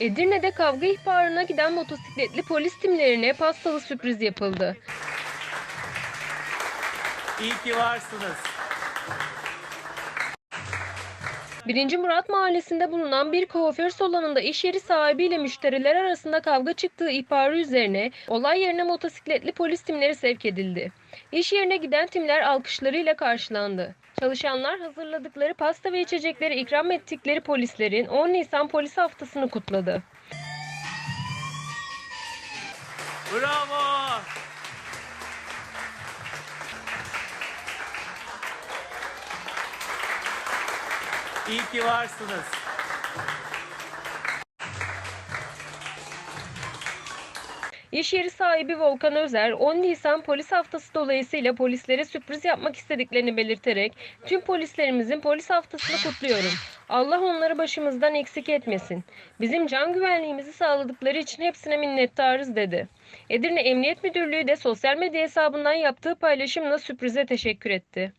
Edirne'de kavga ihbarına giden motosikletli polis timlerine pastalı sürpriz yapıldı. İyi ki varsınız. 1. Murat Mahallesi'nde bulunan bir kuaför salonunda iş yeri sahibiyle müşteriler arasında kavga çıktığı ihbarı üzerine olay yerine motosikletli polis timleri sevk edildi. İş yerine giden timler alkışlarıyla karşılandı. Çalışanlar hazırladıkları pasta ve içecekleri ikram ettikleri polislerin 10 Nisan Polis Haftası'nı kutladı. Bravo. İyi ki varsınız. İş yeri sahibi Volkan Özer, 10 Nisan Polis Haftası dolayısıyla polislere sürpriz yapmak istediklerini belirterek tüm polislerimizin polis haftasını kutluyorum. Allah onları başımızdan eksik etmesin. Bizim can güvenliğimizi sağladıkları için hepsine minnettarız dedi. Edirne Emniyet Müdürlüğü de sosyal medya hesabından yaptığı paylaşımla sürprize teşekkür etti.